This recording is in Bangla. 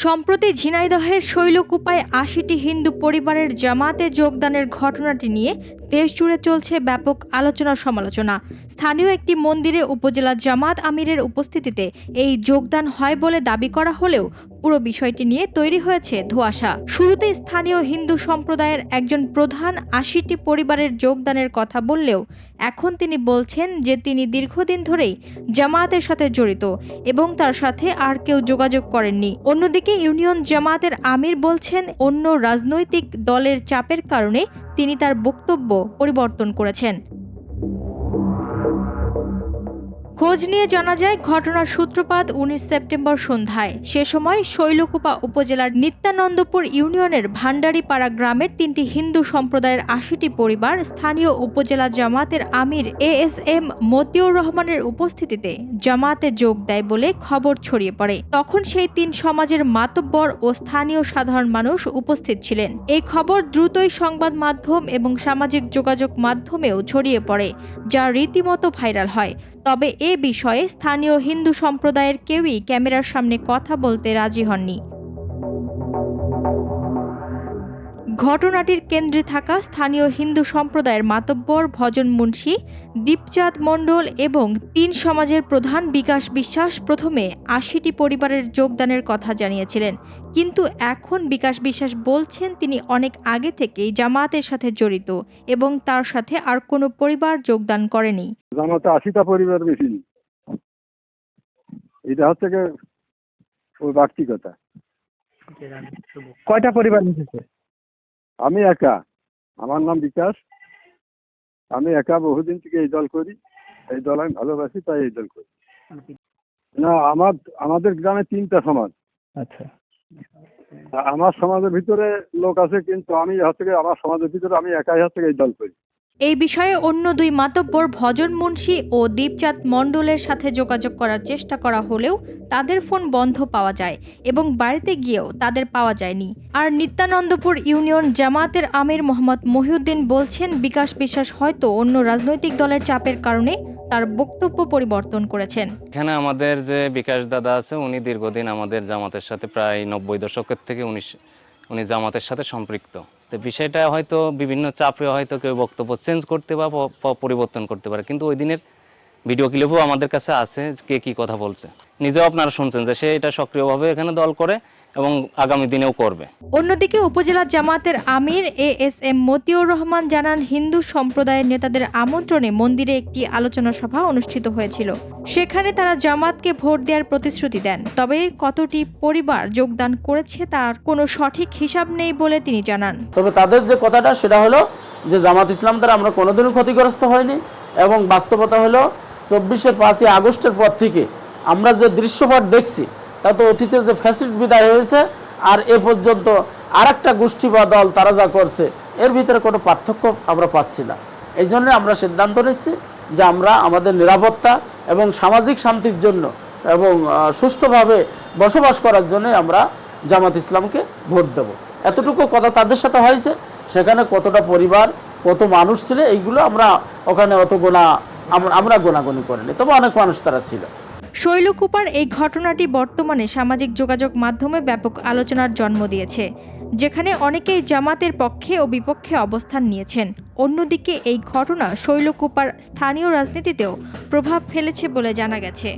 সম্প্রতি ঝিনাইদহের শৈলকুপায় আশিটি হিন্দু পরিবারের জামাতে যোগদানের ঘটনাটি নিয়ে দেশজুড়ে চলছে ব্যাপক আলোচনা সমালোচনা। স্থানীয় একটি মন্দিরে উপজেলা জামাত আমিরের উপস্থিতিতে এই যোগদান হয় বলে দাবি করা হলেও পুরো বিষয়টি নিয়ে তৈরি হয়েছে ধোঁয়াশা। শুরুতে স্থানীয় হিন্দু সম্প্রদায়ের একজন প্রধান আশিটি পরিবারের যোগদানের কথা বললেও এখন তিনি বলছেন যে তিনি দীর্ঘদিন ধরেই জামায়াতের সাথে জড়িত এবং তার সাথে আর কেউ যোগাযোগ করেননি। অন্যদিকে ইউনিয়ন জামায়াতের আমির বলছেন, অন্য রাজনৈতিক দলের চাপের কারণে তিনি তার বক্তব্য পরিবর্তন করেছেন। খোঁজ নিয়ে জানা যায়, ঘটনার সূত্রপাত উনিশ সেপ্টেম্বর সন্ধ্যায়। সে সময় শৈলকুপা উপজেলার নিত্যানন্দপুর ইউনিয়নের ভান্ডারিপাড়া গ্রামের তিনটি হিন্দু সম্প্রদায়ের আশিটি পরিবার স্থানীয় উপজেলা জামাতের আমির এ এস এম মতিউর রহমানের উপস্থিতিতে জামাতে যোগ দেয় বলে খবর ছড়িয়ে পড়ে। তখন সেই তিন সমাজের মাতব্বর ও স্থানীয় সাধারণ মানুষ উপস্থিত ছিলেন। এই খবর দ্রুতই সংবাদ মাধ্যম এবং সামাজিক যোগাযোগ মাধ্যমেও ছড়িয়ে পড়ে, যা রীতিমতো ভাইরাল হয়। তবে এ বিষয়ে স্থানীয় হিন্দু সম্প্রদায়ের কেউই ক্যামেরার সামনে কথা বলতে রাজি হননি। ঘটনাটির কেন্দ্রে থাকা স্থানীয় হিন্দু সম্প্রদায়ের মাতব্বর ভজন মুন্সী দীপচাঁদ মণ্ডল এবং তিন সমাজের প্রধান বিকাশ বিশ্বাস প্রথমে আশিটি পরিবারের যোগদানের কথা জানিয়েছিলেন। কিন্তু এখন বিকাশ বিশ্বাস বলছেন তিনি অনেক আগে থেকেই জামাতের সাথে জড়িত এবং তার সাথে আর কোনো পরিবার যোগদান করেনি। জামাতে আশিটা পরিবার বেশি এটা হচ্ছে ওই বাড়তি কথা কয়টা পরিবার মিশেছে আমি একা। আমার নাম বিকাশ। আমি একা বহুদিন থেকে এই দল করি। এই দল আমি ভালোবাসি তাই এই দল করি। না আমার আমাদের গ্রামে তিনটা সমাজ। আচ্ছা। আমার সমাজের ভিতরে লোক আছে কিন্তু আমি হচ্ছে থেকে আমার সমাজের ভিতরে আমি একাই হচ্ছে থেকে এই দল করি। এই বিষয়ে অন্য দুই মাতব্বর ভজন মুন্সী ও দীপচাঁদ মণ্ডলের সাথে যোগাযোগ করার চেষ্টা করা হলেও তাদের ফোন বন্ধ পাওয়া যায় এবং বাড়িতে গিয়েও তাদের পাওয়া যায়নি। আর নিত্যানন্দপুর ইউনিয়ন জামায়াতের আমির মোহাম্মদ মহিউদ্দিন বলছেন, বিকাশ বিশ্বাস হয়তো অন্য রাজনৈতিক দলের চাপের কারণে তার বক্তব্য পরিবর্তন করেছেন। এখানে আমাদের যে বিকাশ দাদা আছে, উনি দীর্ঘদিন আমাদের জামাতের সাথে প্রায় নব্বই দশকের থেকে উনি উনি জামাতের সাথে সম্পৃক্ত। তো বিষয়টা হয়তো বিভিন্ন চাপে হয়তো কেউ বক্তব্য চেঞ্জ করতে বা পরিবর্তন করতে পারে। কিন্তু ওই দিনের ভিডিও ক্লিপও আমাদের কাছে আছে কে কি কথা বলছে। নিজেও আপনারা শুনছেন যে সে এটা সক্রিয়ভাবে এখানে দল করে। এবং আগামী দিনেও করবে। অন্যদিকে উপজেলা জামাতের আমির A S M Motiur Rahman জানান হিন্দু সম্প্রদায়ের নেতাদের আমন্ত্রণে মন্দিরে একটি আলোচনা সভা অনুষ্ঠিত হয়েছিল। সেখানে তারা জামাতকে ভোট দেওয়ার প্রতিশ্রুতি দেন। তবে কতটি পরিবার যোগদান করেছে তার কোনো সঠিক হিসাব নেই বলে তিনি জানান। তবে তাদের যে কথাটা সেটা হলো যে জামাত ইসলাম দ্বারা আমরা কোনোদিনও ক্ষতিগ্রস্ত হয়নি এবং বাস্তবতা হলো চব্বিশের পাঁচই আগস্টের পর থেকে আমরা যে দৃশ্যপট দেখছি তা তো অতীতে যে ফ্যাসিড বিদায় হয়েছে, আর এ পর্যন্ত আর একটা গোষ্ঠী বা দল তারা যা করছে, এর ভিতরে কোনো পার্থক্য আমরা পাচ্ছি না। এই জন্য আমরা সিদ্ধান্ত নিচ্ছি যে আমরা আমাদের নিরাপত্তা এবং সামাজিক শান্তির জন্য এবং সুষ্ঠুভাবে বসবাস করার জন্য আমরা জামাত ইসলামকে ভোট দেব। এতটুকু কথা তাদের সাথে হয়েছে, সেখানে কতটা পরিবার, কত মানুষ ছিল, এইগুলো আমরা ওখানে অত গোনা, আমরা গোনাগুনি করিনি। তবে অনেক মানুষ তারা ছিল। শৈলকুপার এই ঘটনাটি বর্তমানে সামাজিক যোগাযোগ মাধ্যমে ব্যাপক আলোচনার জন্ম দিয়েছে, যেখানে অনেকেই জামাতের পক্ষে ও বিপক্ষে অবস্থান নিয়েছেন। অন্যদিকে এই ঘটনা শৈলকুপার স্থানীয় রাজনীতিতেও প্রভাব ফেলেছে বলে জানা গেছে।